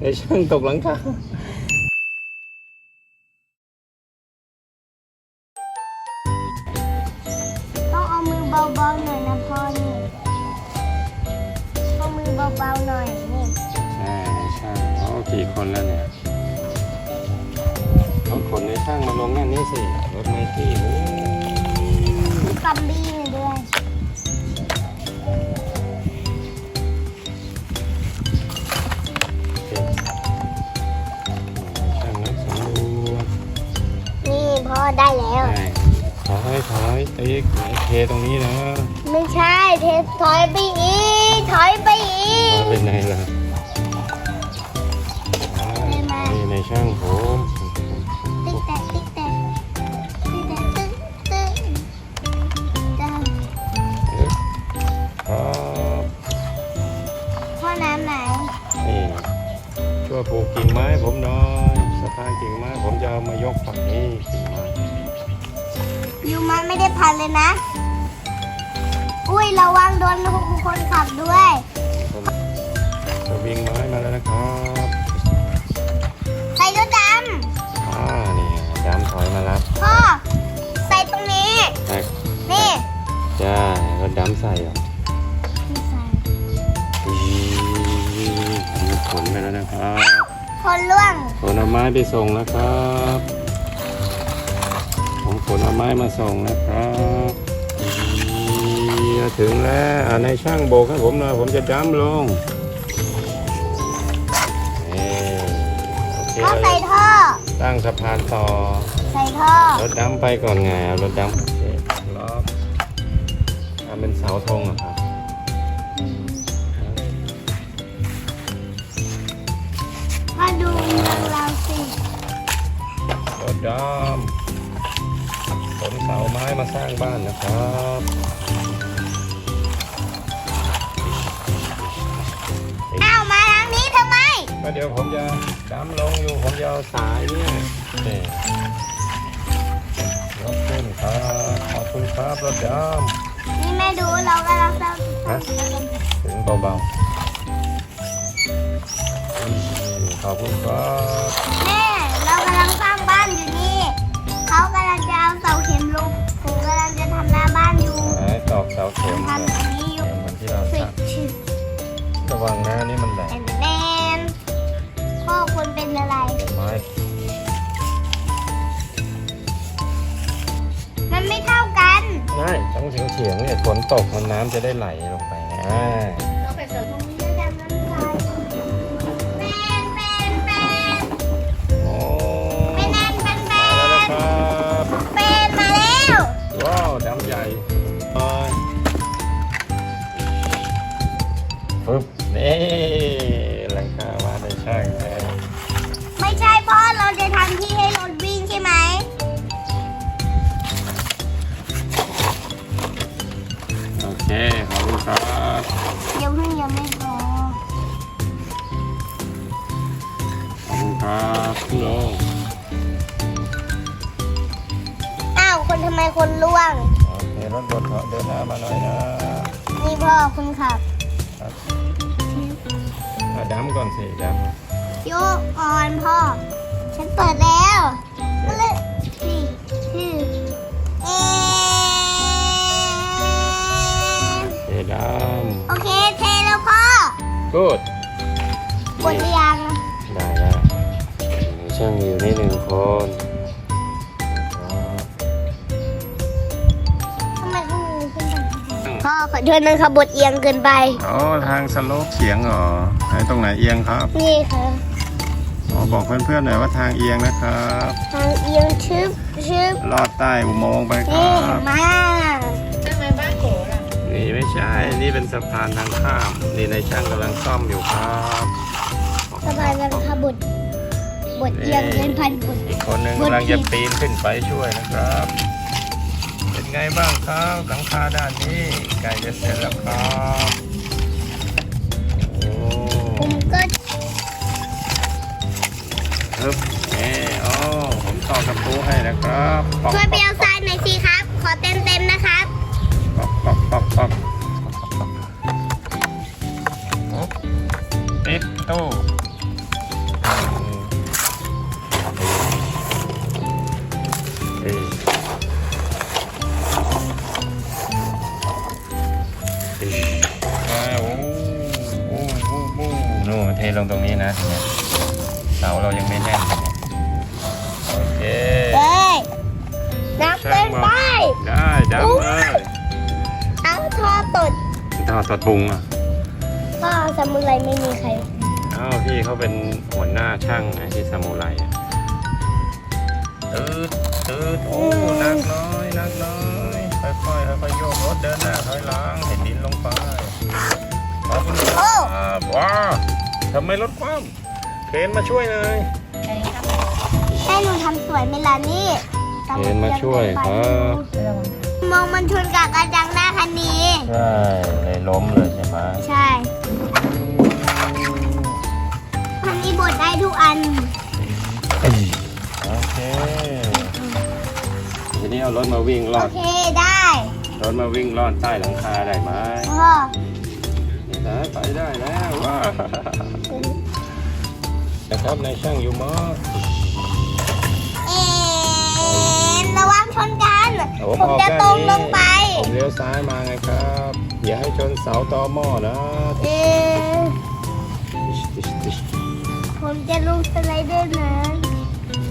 ไอ้ช่างตกหลังคาต้องเอามือเบาๆหน่อยนะพ่อนี่เอามือเบาๆหน่อยนี่ใช่ช่างเขากี่คนแล้วเนี่ยเขาขนในช่างมาลงนั่นนี่สิรถไมกี้โอ้มีกัมบี้มาด้ ถอยถอยติ๊กเทตรงนี้นะ ไม่ใช่เทสถอยไปอีกถอยไปอีเอากเป็นไงล่ะ เลยนะ อุ้ยระวังโดนคนขับด้วยจะวิ่งไม้มาแล้วนะครับใส่รถดอ่านี่ดำถอยมารับำพ่อ ใส่ตรงนี้ใช่นี่ จ้ารถดำใส่เหรอไม่ใส่อืมมีขนไปแล้วนะครับคนล่วงขนเอาไม้ไปส่งแล้วครับ ผมขนเอาไม้มาส่งนะครับอืมถึงแล้วอ่าในช่างโบกให้ผมหน่อยผมจะดำลงนี่โอเคก็ใส่ท่อ ตั้งสะพานต่อ ใส่ท่อ รถดำไปก่อนไงเอารถดำโอเครอบทำเป็นเสาธงเหรอครับมาดูเมืองเราสิ รถดำขน เสาไม้มาสร้างบ้านนะครับอ้าวมาทางนี้ทำไมก็เดี๋ยวผมจะดำลงอยู่ผมจะเอาสายเนี่ยนี่ยกขึ้นครับขอบคุณครับรถดนี่แม่ดูเรากำลังสร้างำฮะถึงเบาๆอืมขอบคุณครับ แม่เรากำลังสร้างายตอกเสาเข็มทำอันนี้อยู่เหมือนที่เราฟิสั่กงชิดระวังนะนี่มันแหลแอมนแนนพ่อคุณเป็นอะไรไม้มันไม่เท่ากัน ง่ายต้องเฉียงเฉียงๆเนี่ยฝนตกมันน้ำจะได้ไหลลงไปนะ ปปึ๊บนี่หลังคามาได้ช่างแล้วไม่ใช่พ่อเราจะทำที่ให้รถวิ่งใช่ไหมโอเคขอบคุณครับเดี๋ยวเพิ่งยังไม่พอขอบคุณครับพี่โลงอ้าวคนทำไมคนล่วงโอเครถรถเดินหน้ามาหน่อยนะนี่พ่อคุณขับ อะดำก่อนสิดำโยกออนพ่อ ฉันเปิดแล้วก็เลยนี่คือเอเจดโอเคเทแล้วพ่อำกูดกดหรือยังได้แล้วมีช่างอยู่นี่หนึ่งคน ขอโทษนะคะบทเอียงเกินไป อ๋อทางสโลปเฉียงเหรอไหนตรงไหนเอียงครับนี่ค่ะอ๋อบอกเพื่อนๆหน่อยว่าทางเอียงนะครับ ทางเอียงชึบชึบลอดใต้อุโมงค์ไปคนี่รับมานี่ไม่ใช่ นี่เป็นสะพานทางข้าม นี่ในช่างกำลังซ่อมอยู่ครับสบายกันค่ะบทบทเอียงเกินพันบทอีกคนหนึ่งบนกำลังจะที่ปีนขึ้นไปช่วยนะครับเป็น ไงบ้างครับหลังคาด้านนี้ใกล้จะเสร็จแล้วครับโอ้ผมก็ฮึบนี่อ๋อผมต่อกระปูให้นะครับปอกช่วยไปเอาทรายหน่อยสิครับ ขอเต็มเต็มๆนะครับ ปอกปอกปอกปอกปึ๊ นู่นเทลงตรงนี้นะเนี้สาเรายังไม่แน่นโอเคเฮ้ยนับเป็นไปได้ดับเลยเอาท่อตดท่อตดบุงอะพ่อสมุไรไม่มีใครอ้าวพี่เขาเป็นหัวหน้าช่างไอ้ที่สมุไรอะตืดตืดโอ้นักน้อยนักน้อยค่อยๆค่อยๆโยกรถเดินหน้าถอยหลังเห็นดินลงไป ขอบคุณครับว้าทำไมรถคว่ำเคนมาช่วยหน่อยให้หนูทำสวยไหมล่ะนี่เคนมาช่วยครับมองมันชนกับกระจังหน้าคันนี้ใช่เลยล้มเลยใช่ไหมใช่คันนี้บดได้ทุกอันโอเคทีนี้เอารถมาวิ่งลโออดเคได้รถมาวิ่งลอดใต้หลังคาได้ไหมพ่อนี่นะ ไปได้แล้วว้าวนะครับนายช่างยูมอสเอ็นระวังชนกัน ผมผมออกจะด้านตรงนี้ลงไป ผมเลี้ยวซ้ายมาไงครับ อย่าให้ชนเสาตอหม้อนะเอ็นผมจะลงสไลเดอร์นะ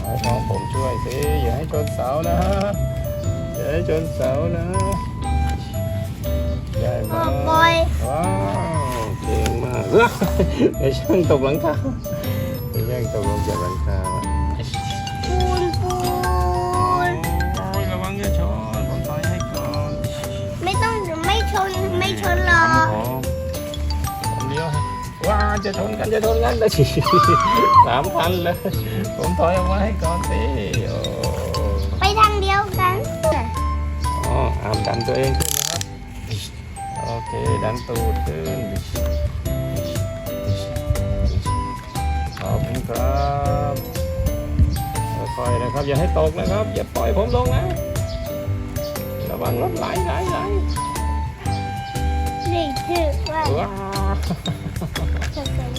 เอาของผมช่วยสิ อย่าให้ชนเสานะ อย่าให้ชนเสานะใหญ่พ่อมากปล่อยว้าวเก่ งมากไอ้ช่างตกหลังคาไอ้ช่างตกลงจากหลังคาปูนปูนโอ้ยระวังอย่าชนผมถอยให้ก่อนไม่ต้องไม่ชนไม่ชนหรอกผมผมเลี้ยวให้ว้าจะชนกันจะชนกันเลยสามพันเลยผมถอยออกมาให้ก่อนสิโอ้ไปทางเดียวกันอ๋ออามดันตัวเองขึ้นนะครับโอเคดันตูดขึ้น ค่อยๆนะครับ อย่าให้ตกนะครับ อย่าปล่อยผมลงนะ ระวังรถไหลไหลไหลนี่คือว่าว้าจะเป็น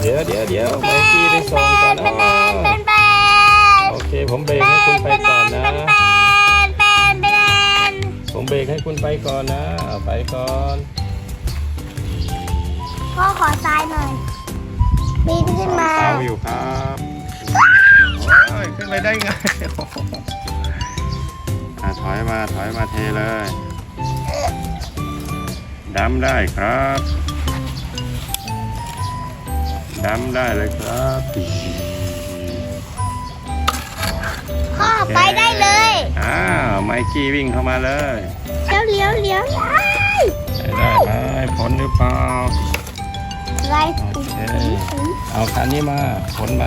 เดี๋ยวเดี๋ยวเดี๋ยวไปเป็นขี่ไปส่งก่อนเป็นนะเป็นเป็นโอเค ผมเบรกให้คุณไปก่อนนะเป็นเป็นเป็นผมเบรกให้คุณไปก่อนนะเอาไปก่อนพ่อขอทรายหน่อยปีนขึ้นมาเสาอยู่ครับโอ้ ยขึ้นไปได้ไงอะถอยมาถอยมาเทเลยดำได้ครับดำได้เลยครับพ่อไปได้เลยอ้าวไมกี้วิ่งเข้ามาเลยเลี้ยวเลี้ยวเลี้ยวได้ไหมผลหรือเปล่าไล่โอเคเอาคันนี้มาผลไหม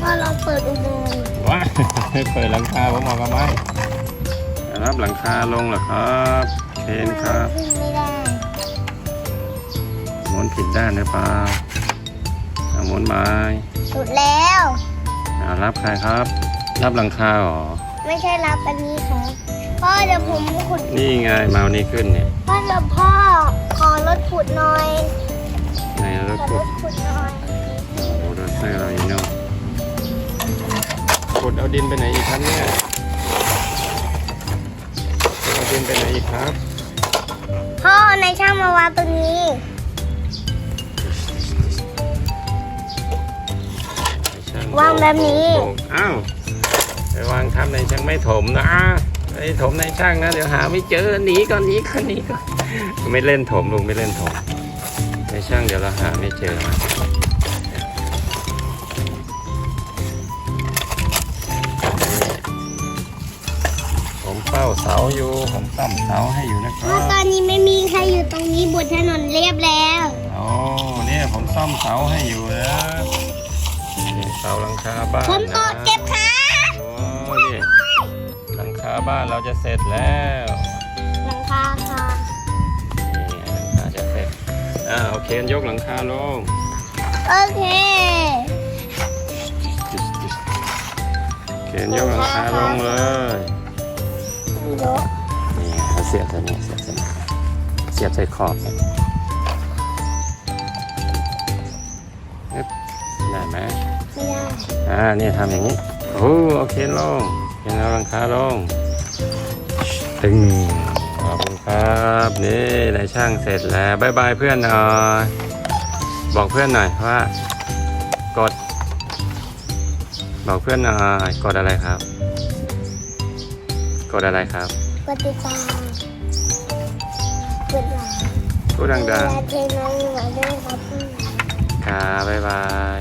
พ่อเราเปิดอุโมงค์ว้าเปิดหลังคาผมออกมาไหมรับหลังคาลงเหรอครับเคนครับขึ้นไม่ได้หมุนผิดด้านหรือเปล่าเอาหมุนไม้สุดแล้วเอารับใครครับ รับหลังคาเหรอ ไม่ใช่รับอันนี้ครับพ่อเดี๋ยวผมขุด นี่ไงเมานี่ขึ้นเนี่ย พ่อเดี๋ยวพ่อขอรถขุดหน่อยในรถขอขุรดถขุดหน่อยโอ้รถไฟเราอีโน่ ขุดเอาดินไปไหนอีกครับเนี่ยขุดเอาดินไปไหนอีกครับพ่อในช่างมาวางตรงนี้วางแบบนี้อ้าวไปวางทำในช่างไม่ถมนะไอ้ถมในช่างนะเดี๋ยวหาไม่เจอหนีก่อนหนีก่อนหนีก่อนไม่เล่นถมลุงไม่เล่นถมในช่างเดี๋ยวเราหาไม่เจอนะ เฝ้าเสาอยู่ผมซ่อมเสาให้อยู่นะคเพรัราะตอบนนี้ไม่มีใครอยู่ตรงนี้บนถนนเรียบแล้วโอ้เนี่ยผมซ่อมเสาให้อยู่นะนี่เสาหลังคาบ้านผมตนะกเจ็บขาโอ้นี่หลังคาบ้านเราจะเสร็จแล้วหลังคาค่ะนี่หลังคาจะเสร็จอ่าโอเคนยกหลังคาลงโอเคเคนยกหลังคาลงเลย ยกนี่เอาเสียบใส่นี่เสียบใส่นี่เสียบใส่ขอบเนี่ยอึ๊บได้ไหมไม่ได้อ่านี่ทำอย่างนี้โอ้โอเคลงเคนเอาหลังคาลงตึงขอบคุณครับนี่นายช่างเสร็จแล้วบายบายเพื่อนหน่อยบอกเพื่อนหน่อยว่ากด บอกเพื่อนหน่อยกดอะไรครับ กดอะไรครับกกดติดตามกดไลค์พูดดังและเทน้องหน่อยด้วยครับ ๆค่ะบ๊ายบาย